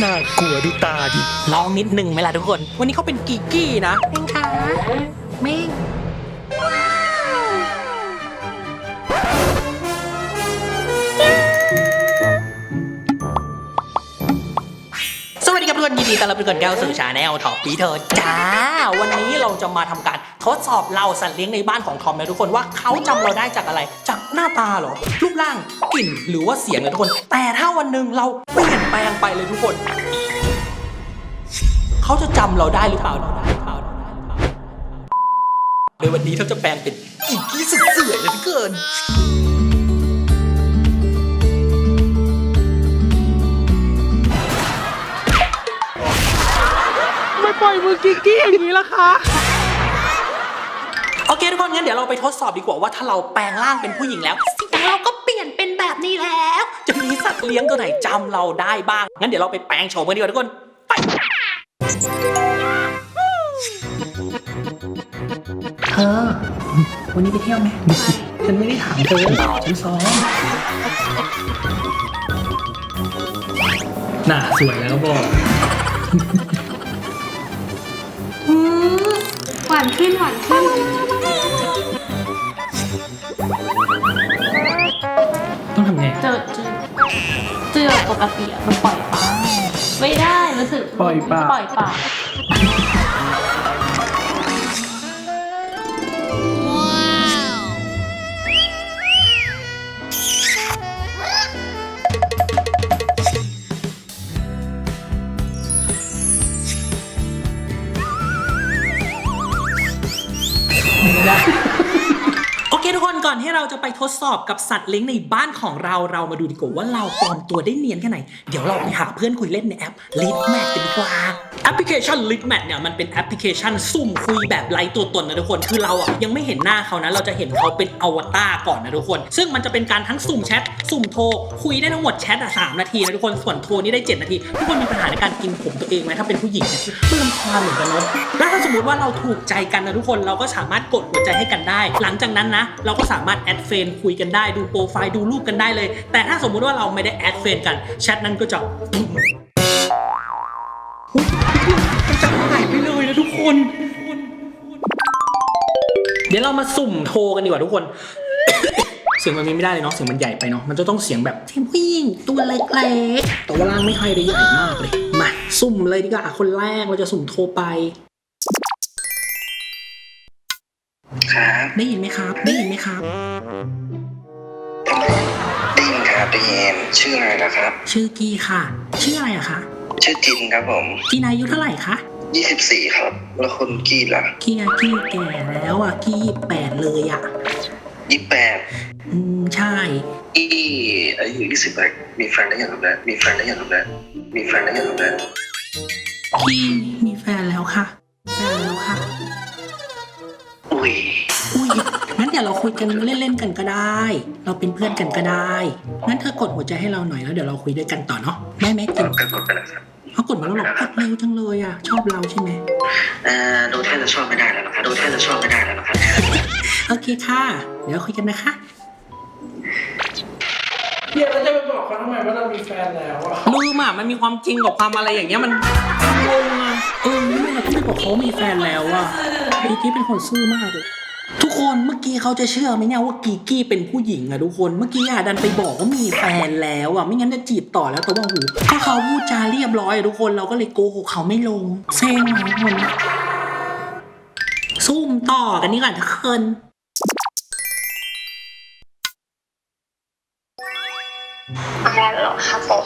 น่ากลัวดูตาดิลองนิดหนึ่งไหมล่ะทุกคน วันนี้เขาเป็นกีกี้นะเม่งค่ะเม่งสวัสดีครับทุกคนยินดีต้อนรับทุกคนเข้าสู่ชาแนลท็อปปีเธอจ้า วันนี้เราจะมาทำการทดสอบเราสัตว์เลี้ยงในบ้านของทอมนะทุกคนว่าเขาจำเราได้จากอะไร จากหน้าตาเหรอรูปร่างกลิ่นหรือว่าเสียงนะทุกคน แต่ถ้าวันหนึ่งเราเปลี่ยน แปลงไปเลยทุกคน เขาจะจำเราได้หรือเปล่าโดยวันนี้เขาจะแปลงเป็นอีกกี้สุดเสื่อยเหลือเกินไม่ปล่อยมือกิกกี้อย่างนี้ละคะโอเคทุกคนงั้นเดี๋ยวเราไปทดสอบดีกว่าว่าถ้าเราแปลงร่างเป็นผู้หญิงแล้วสิ่งของเราก็ เลี้ยงตัวไหนจำเราได้บ้าง งั้นเดี๋ยวเราไปแปลงโฉมกันดีกว่าทุกคน ไปเธอวันนี้ไปเที่ยวไหมฉันไม่ได้ถามเธอฉันซ้อมหน้าสวยแล้วบอกหวานขึ้นหวานขึ้น ต้องทำไง เจอเจอ เจอปกติอะมันปล่อยปลาไม่ได้รู้สึกปล่อยปลา ปล่อยปลา ที่เราจะไปทดสอบกับสัตว์เลี้ยงในบ้านของเราเรามาดูดีกว่าว่าเราปลอมตัวได้เนียนแค่ไหน เดี๋ยวเราไปหาเพื่อนคุยเล่นในแอป l i t m a t กันดีกว่าแอปพลิเคชัน l i t m a t เนี่ยมันเป็นแอปพลิเคชันซุ่มคุยแบบไร้ตัวตนนะทุกคนคือเราอะยังไม่เห็นหน้าเขานะเราจะเห็นเขาเป็นอวตารก่อนนะทุกคน ซึ่งมันจะเป็นการทั้งสุ่มแชทสุ่มโทรคุยได้ทั้งหมดแชทอะสามนาทีนะทุกคนส่วนโทรนี่ได้ 7 นาที ทุกคนมีปัญหาในการกินผมตัวเองไหมถ้าเป็นผู้หญิงเนี่ยมันลำคาญเหมือนกันเนอะแล้วถ้าสมมติว่าเราถูกใจกันนะทุกคนเราก็สามารถกดหัวใจให้กันได้ หลังจากนั้นนะ เราก็สามารถแอดเฟนคุยกันได้ดูโปรไฟล์ดูรูปกันได้เลย แต่ถ้าสมมุติว่าเราไม่ได้แอดเฟนกันแชทนั้นก็จะมันจะหายไปเลยนะทุกคน เดี๋ยวเรามาสุ่มโทรกันดีกว่าทุกคนเสียงมันมีไม่ได้เลยเนาะเสียงมันใหญ่ไปเนาะมันจะต้องเสียงแบบเสียงผู้หญิงตัวเล็กๆแต่ว่าร่างไม่ค่อยได้ใหญ่มากเลยมาสุ่มเลยดีกว่าคนแรกเราจะสุ่มโทรไป ครับได้ยินไหมครับ ได้ยินไหมครับ ได้ยินครับได้ยินชื่ออะไรล่ะครับ ชื่อกี้ค่ะ ชื่ออะไรอะคะชื่อจินครับผมจีนอายุเท่าไหร่คะ24ครับ แล้วคุณกี้ล่ะกี้อะกี้แก่แล้วอะกี้แปดเลยอะ28อืมใช่กี้อายุ28มีแฟนได้ยังครับนะมีแฟนได้ยังครับนะมีแฟนได้ยังครับนะกี้มีแฟนแล้วค่ะ แฟนแล้วค่ะ อุ้ย อุ้ย งั้นเดี๋ยวเราคุยกันเล่นๆกันก็ได้ เราเป็นเพื่อนกันก็ได้ งั้นเธอกดหัวใจให้เราหน่อยแล้วเดี๋ยวเราคุยด้วยกันต่อเนาะ ได้ไหมจินก็กดไปแล้วครับเขากดมาแล้วหรอกดเร็วจังเลยอะชอบเราใช่ไหมเอ่อดูแท่าจะชอบไม่ได้แล้วนะครับดูแท่าจะชอบไม่ได้แล้วนะครับโอเคค่ะ เดี๋ยวคุยกันนะคะเดี๋ยวเราจะไปบอกเขาทำไมว่าเรามีแฟนแล้วอะลืมอะมันมีความจริงกับความอะไรอย่างเงี้ยมันงงอะเออไม่เราต้องไปบอกเขามีแฟนแล้วอะ กีกี้เป็นคนซื่อมากเลยทุกคนเมื่อกี้เขาจะเชื่อไหมเนี่ยว่ากีกี้เป็นผู้หญิงอะทุกคนเมื่อกี้อะดันไปบอกว่ามีแฟนแล้วอะไม่งั้นจะจีบต่อแล้วแต่ว่าหูก็เขาพูดจาเรียบร้อยอะทุกคนเราก็เลยโกหกเขาไม่ลงเซ็งนะทุกคนซุ่มต่อกันนี่ก่อนทุกคนฮัลโหลครับผม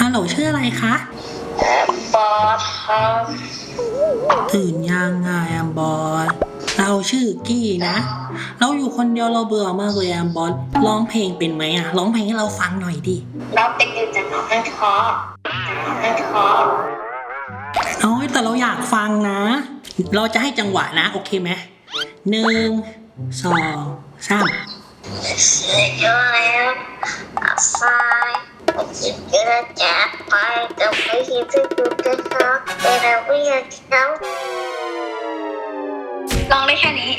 ฮัลโหลชื่ออะไรคะบอสครับ ตื่นยังไงแอมบอสเราชื่อกี้นะ เราอยู่คนเดียวเราเบื่อมากเลยแอมบอสร้องเพลงเป็นไหมอะร้องเพลงให้เราฟังหน่อยดิเราเป็นอยู่จะนอนให้ท้อจะนอนให้ท้อโอ้ยแต่เราอยากฟังนะ เราจะให้จังหวะนะ โอเคไหมหนึ่งสองสามเสียอยู่แล้วอา ซายผมจะเกิดจากไปแต่ไม่คิดจะดูกันเขาแต่เราไม่อยากเขาลองได้แค่นี้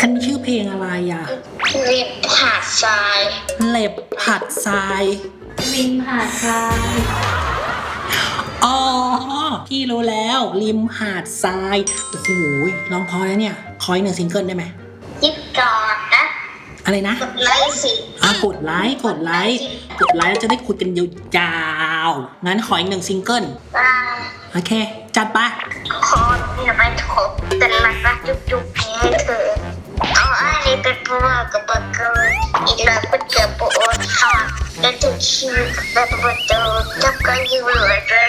อันนี้ชื่อเพลงอะไรอะรีบผ่าทรายเล็บผัดทรายลิงผ่าทรายกี้รู้แล้ว ริมหาดทราย โอ้โหร้องเพอแล้วเนี่ย ขออีกหนึ่งซิงเกิลได้ไหม ยิบก่อนนะอะไรนะ กดไลค์สิอะ กดไลค์กดไลค์กดไลค์แล้วจะได้คุยกันยาวๆงั้นขออีกหนึ่งซิงเกิลบายโอเค จัดไปคนอย่าไปถกแต่รักรักจุ๊บจุ๊บให้เธอเอาอันนี้เป็นผู้ว่ากับบักเกินอีกแล้วก็เจ็บปวดค่ะและถึงชีวิตแบบประตูจับกันอยู่เลยเลย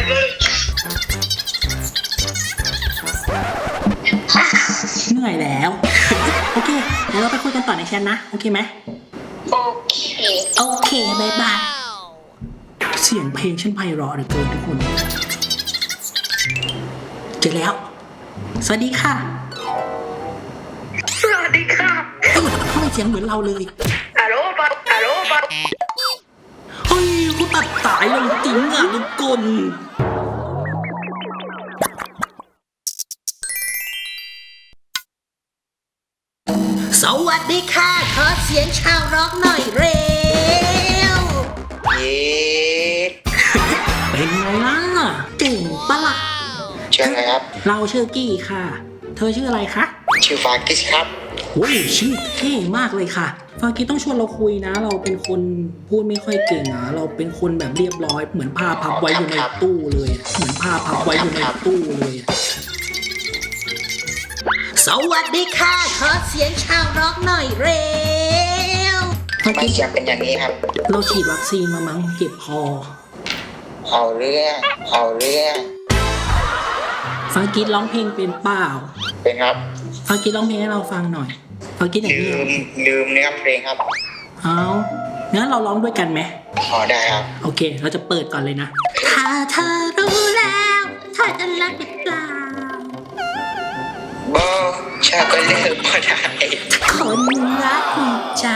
เหนื่อยแล้ว โอเคเดี๋ยวเราไปคุยกันต่อในแชทนะ โอเคไหม โอเค โอเคบายบาย เสียงเพลงฉันไพเราะเหลือเกินทุกคน เจอแล้ว สวัสดีค่ะสวัสดีค่ะเอ้ยทำไมเสียงเหมือนเราเลยฮัลโหลบักฮัลโหลบักเฮ้ยกูตัดสายลงจริงอะทุกคน สวัสดีค่ะ ขอเสียงชาวร็อกหน่อยเร็ว เย้เป็นไงล่ะเก่งปะล่ะชื่ออะไรครับ เราชื่อกี้ค่ะ เธอชื่ออะไรคะชื่อฟากิสครับโอ้ยชื่อเท่มากเลยค่ะ ฟากี้ต้องชวนเราคุยนะ เราเป็นคนพูดไม่ค่อยเก่งอะเราเป็นคนแบบเรียบร้อย เหมือนผ้าพับไว้อยู่ในตู้เลยอะเหมือนผ้าพับไว้อยู่ในตู้เลยอะ สวัสดีค่ะ ขอเสียงชาวร็อกหน่อยเร็วฟาไม่กี้เสียงเป็นอย่างนี้ครับ เราฉีดวัคซีนมามั้งเจ็บคอเอาเรื่องเอาเรื่องฟากี้ร้องเพลงเป็นเปล่า เป็นครับฟากี้ร้องเพลงให้เราฟังหน่อยฟากี้อย่างลืนี้มลืมเนื้อเพลงครับเอางั้นเราร้องด้วยกันไหม พอได้ครับ โอเค เราจะเปิดก่อนเลยนะ ถ้าเธอรู้แล้วเธอจะรักหรือเปล่าบอชาก็เลิกพอได้คนรักใจ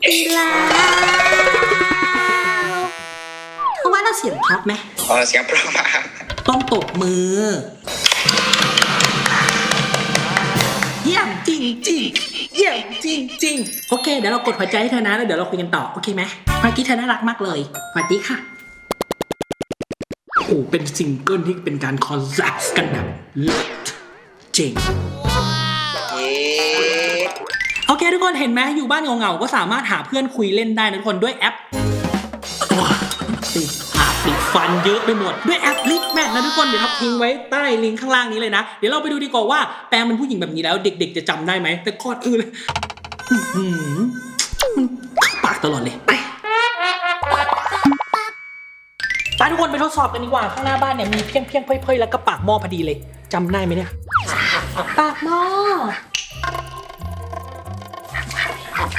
ไปล้วเธอว่าเราเสียงเพราะไหมขอเสียงเพราะมากต้องตบมือ เยี่ยมจริงจริงเยี่ยมจริงจริงโอเคเดี๋ยวเรากดหัวใจให้เธอนะแล้วเดี๋ยวเราคุยกันต่อโอเคไหมเมื่อกี้เธอน่ารักมากเลยสวัสดีค่ะโอ้เป็นซิงเกิลที่เป็นการคอลแลบกันแบบเลิศเจ๋ง โอเคทุกคนเห็นไหมอยู่บ้านเหงาๆก็สามารถหาเพื่อนคุยเล่นได้นะทุกคนด้วยแอปติดปากติดฟันเยอะไปหมด ด้วยแอปลิกแมทนะทุกคนเดี๋ยวทับทิ้งไว้ใต้ลิงก์ข้างล่างนี้เลยนะ เดี๋ยวเราไปดูดีกว่าว่าแปลงเป็นผู้หญิงแบบนี้แล้ว เด็กๆจะจำได้ไหมแต่ก่อนอื่นเลยอื้อหือมันเข้าปากตลอดเลยไปทุกคนไปทดสอบกันดีกว่าข้างหน้าบ้านเนี่ยมีเพียงเพียงเพ่ยๆแล้วก็ปากหม้อพอดีเลยจำได้ไหมเนี่ย ปากหม้อ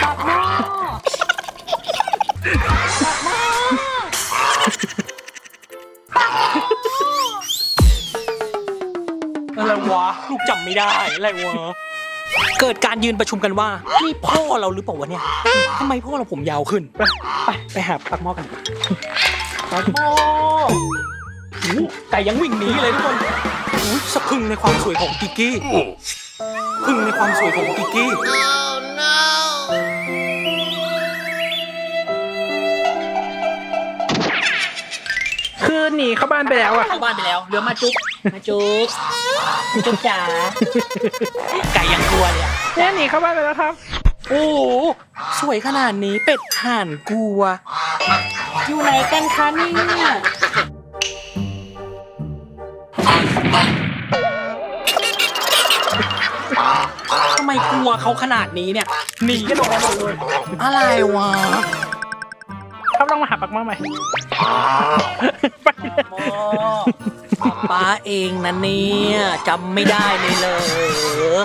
ปากหม้ออะไรวะ ลูกจำไม่ได้ อะไรวะ เกิดการยืนประชุมกันว่า นี่พ่อเราหรือเปล่าวะเนี่ยทำไมพ่อเราผมยาวขึ้น ไป ไปไปหาปักหม้อกันปักหม้อโอ้โหไก่ยังวิ่งหนีเลยทุกคนโอ้ยสะพรึงในความสวยของกิกกี้พึ่งในความสวยของกิกกี้ หนีเข้าบ้านไปแล้วอะเข้าบ้านไปแล้วเหลือมาจุ๊บมาจุ๊บจุ๊บจ๋าไก่ยังกลัวเลยอะเนี่ยหนีเข้าบ้านไปแล้วครับ โอ้โหสวยขนาดนี้เป็ดห่านกลัว อยู่ไหนกันคะเนี่ยทำไมกลัวเขาขนาดนี้เนี่ย หนีกันออกมาหมดเลยอะไรวะ ครับลองมาหาปักหม้อใหม่ป้าเองนะเนี่ยจำไม่ได้เลยเหรอ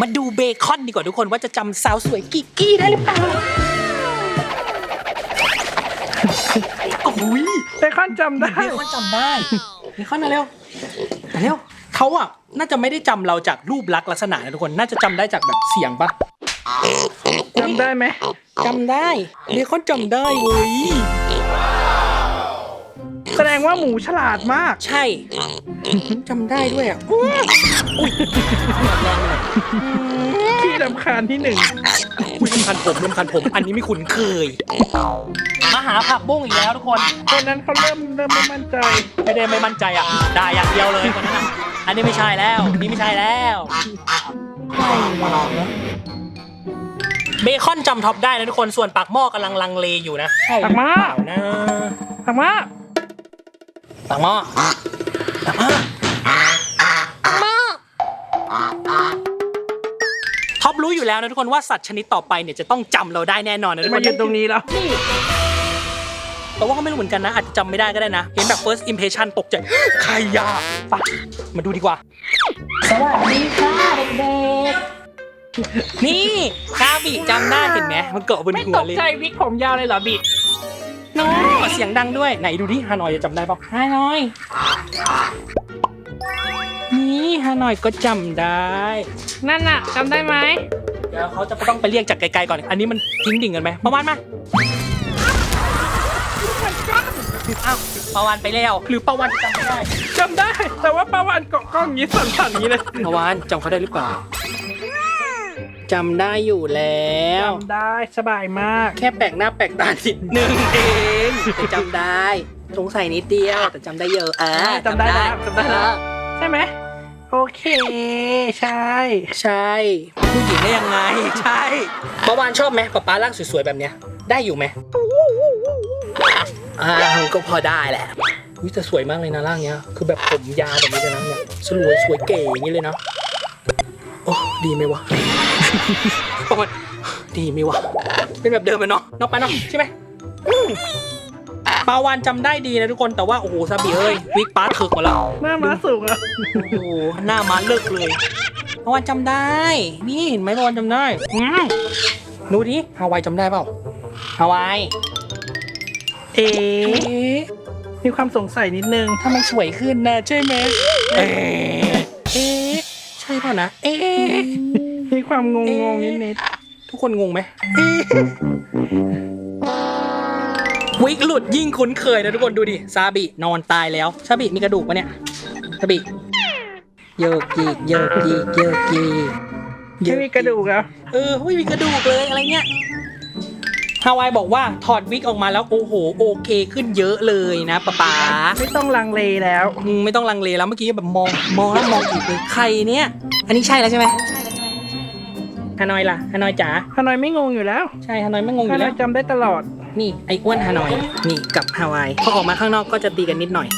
มาดูเบคอนดีกว่าทุกคนว่าจะจำสาวสวยกิกกี้ได้หรือเปล่าโอ้ยเบคอนจำได้ เบคอนจำได้เบคอนมาเร็วมาเร็วเขาอะน่าจะไม่ได้จำเราจากรูปลักษณ์ลักษณะนะทุกคนน่าจะจำได้จากแบบเสียงปะ จำได้ไหมจำได้เบคอนจำได้เว้ยแสดงว่าหมูฉลาดมาก ใช่จำได้ด้วยอะอุ๊ยอุ๊ยแรงไปหน่อยอืมที่ลำคาญที่หนึ่งอุ้ยรำคันผมรำคันผม อันนี้ไม่คุ้นเคย มาหาผักบุ้งอีกแล้วทุกคน คนนั้นเขาเริ่มเริ่มไม่มั่นใจ ไม่ได้ไม่มั่นใจอะด่าอย่างเดียวเลยคนนั้นอะอันนี้ไม่ใช่แล้วอันนี่ไม่ใช่แล้ว เบคอนจำท็อปได้นะทุกคน ส่วนปากหม้อกำลังลังเลอยู่นะใช่หรือเปล่นะถามว่าปากหม้อปากหม้อท็อปรู้อยู่แล้วนะทุกคนว่าสัตว์ชนิดต่อไปเนี่ยจะต้องจำเราได้แน่นอนนะทุกคมาน ยืนตรงนี้แล้ว แต่ว่าก็ไม่รู้เหมือนกันนะ อาจจะจำไม่ได้ก็ได้นะ เห็นแบบ first impression ตกใจ ใครยาปะมาดูดีกว่า สวัสดีค่ะเด็กๆ นี่กาบิจำได้เห็นไหมมันเกาะบนไม่หัตวกเลยใจวิกผมยาวเลยเหรอบิน้อยเสียงดังด้วยไหนดูดิฮานอยจะจำได้ปะฮานอย นี่ฮานอยก็จำได้ นั่นน่ะจำได้ไหมเดี๋ยวเขาจะต้องไปเรียกจากไกลๆก่อน อันนี้มันทิ้งดิ่งกันไหมประมาณมาอ้าวประวานไปแล้ว หรือประวานจะจำไม่ได้จำได้ แต่ว่าปลาวานเกาะกล้องอย่างนี้สั่นๆอย่างนี้เลยประวานจำเขาได้หรือเปล่า จำได้อยู่แล้ว จำได้สบายมาก แค่แปลกหน้าแปลกตานิดนึงเองแต่จำได้ สงสัยนิดเดียวแต่จำได้เยอะอ่าจำได้แล้วจำได้แล้วเออใช่ไหมโอเค ใช่ ใช่ผู้หญิงได้ยังไง ใช่ประวานชอบไหมป๊าป๊าร่างสวยๆแบบเนี้ย ได้อยู่ไหมอ่าก็พอได้แหละอุ้ยแต่สวยมากเลยนะร่างเนี้ย คือแบบผมยาวแบบนี้เลยนะเนี่ยสลวยสวยเก๋อย่างนี้เลยนะโอ้ดีไหมวะ ประมาณดีไหมวะเป็นแบบเดิมเลยเนาะเนาะไปเนาะใช่ไหมอืมปาวานจำได้ดีนะทุกคนแต่ว่า โอ้โหซาบิเอ้ยวิกป้าเถิกหมดแล้ว หน้าม้าสูงแล้วโอ้โหหน้ามาเลิกเลยปาวานจำได้ นี่เห็นไหมปาวานจำได้อืมดูดิฮาวายจำได้เปล่าฮาวาย เอ๊เอ๊ะมีความสงสัยนิดนึงทำไมสวยขึ้นนะใช่ไหมเอ๊ะเอ๊ะใช่เปล่านะ เอ๊ะ มีความงงงๆนิดทุกคนงงไหมวิกหลุดยิ่งคุ้นเคยนะทุกคนดูดิซาบินอนตายแล้วซาบิมีกระดูกปะเนี่ยซาบิโยกยีกโยกยีกโยกยีกๆไม่มีกระดูกแล้วเออไม่มีกระดูกเลยอะไรเงี้ยฮาวายบอกว่าถอดวิกออกมาแล้วโอ้โหโอเคขึ้นเยอะเลยนะป๊าป๊าไม่ต้องลังเลแล้วอืมไม่ต้องลังเลแล้วเมื่อกี้แบบมองมองแล้วมองอีกเลยใครเนี่ย อันนี้ใช่แล้วใช่ไหม ฮานอยล่ะฮานอยจ๋าฮานอยไม่งงอยู่แล้ว ใช่ฮานอยไม่งงอฮายู่นแล้อยวจำได้ตลอด นี่ไอ้อ้วนฮานอยนี่กับฮาวายพอออกมาข้างนอกก็จะตีกันนิดหน่อย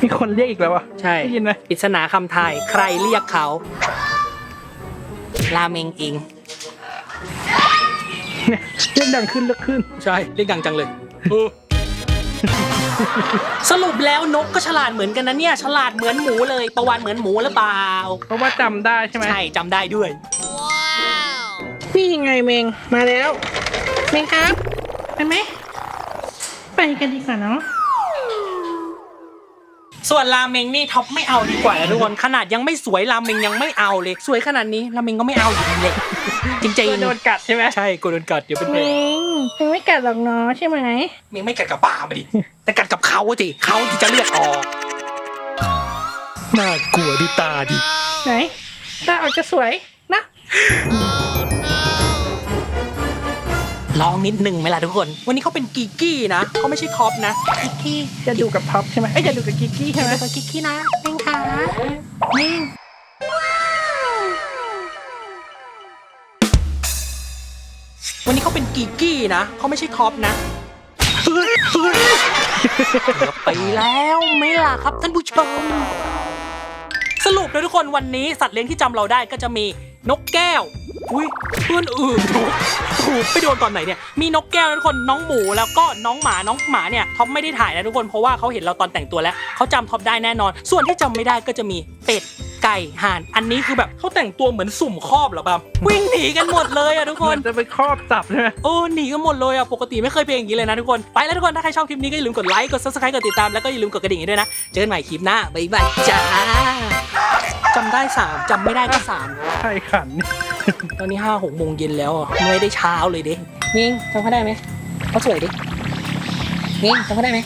มีคนเรียกอีกแล้วอะ ใช่ได้ยินไหม ปริศนาคำทายใครเรียกเขาราเมงเองเนี่ยเรียกดังขึ้นเลือกขึ้น ใช่เรียกดังจังเลย สรุปแล้วนกก็ฉลาดเหมือนกันนะเนี่ยฉลาดเหมือนหมูเลยประวันเหมือนหมูหรือเปล่าเพราะว่าจำได้ใช่ไหมใช่จำได้ด้วย นี่ไงเมงมาแล้ว เมงครับ ไปไหม ไปกันดีกว่าเนาะส่วนราเมงนี่ท็อปไม่เอาดีกว่านะทุกคนขนาดยังไม่สวยราเมงยังไม่เอาเลย สวยขนาดนี้ราเมงก็ไม่เอาอยู่ดีเลยจริงกลัวโดนกัดใช่ไหมๆใช่กลัวโดนกัดเดี๋ยวเป็นเมเพลงงเมง ไม่กัดหรอกเนาะใช่ไหมเมงไม่กัดกับป้ามาดิ แต่กัดกับเขาสิเขาที่จะเลือดออก น่ากลัวดูตาดิ ไหน ตาออกจะสวยนะ ลองนิดนึงไหมล่ะทุกคน วันนี้เขาเป็นกีกี้นะเขาไม่ใช่ท็อปนะกีกี้จะดูกับท็อปใช่ไหมเอ้ยจะดูกับกิกกี้ใช่ไหมเป็นกีกี้นะเม่งค่ะเม่ง เขาเป็นกีกี้นะเขาไม่ใช่ท็อปนะเกือบไปแล้วไม่ล่ะครับท่านผู้ชม สรุปนะทุกคนวันนี้สัตว์เลี้ยงที่จำเราได้ก็จะมีนกแก้ว อุ้ยเพื่อนอื่นถูกถูกไปโดนตอนไหนเนี่ย มีนกแก้วนะทุกคนน้องหมูแล้วก็น้องหมาน้องหมาเนี่ยท็อปไม่ได้ถ่ายนะทุกคนเพราะว่าเขาเห็นเราตอนแต่งตัวแล้วเขาจำท็อปได้แน่นอน ส่วนที่จำไม่ได้ก็จะมีเป็ด ไก่ห่าน อันนี้คือแบบเขาแต่งตัวเหมือนสุ่มครอบเหรอปั๊มวิ่งหนีกันหมดเลยอะทุกคมัน นจะไปครอบจับใช่ไหม โอ้หนีกันหมดเลยอะ ปกติไม่เคยเป็นอย่างนี้เลยนะทุกคน ไปแล้วทุกคน ถ้าใครชอบคลิปนี้ก็อย่าลืมกดไลค์ กด subscribe กดติดตาม แล้วก็อย่าลืมกดกระดิ่งให้ด้วยนะ เจอกันใหม่คลิปหน้า บ๊ายบายจ้าจำได้สามจำไม่ได้ก็สามใช่ขันตอนนี้ห้าหกโมงเย็นแล้วอะไม่ได้เช้าเลยเด้นิ่งจำเขาได้ไหมเขาสวยดินิ่งจำเขาได้ไหม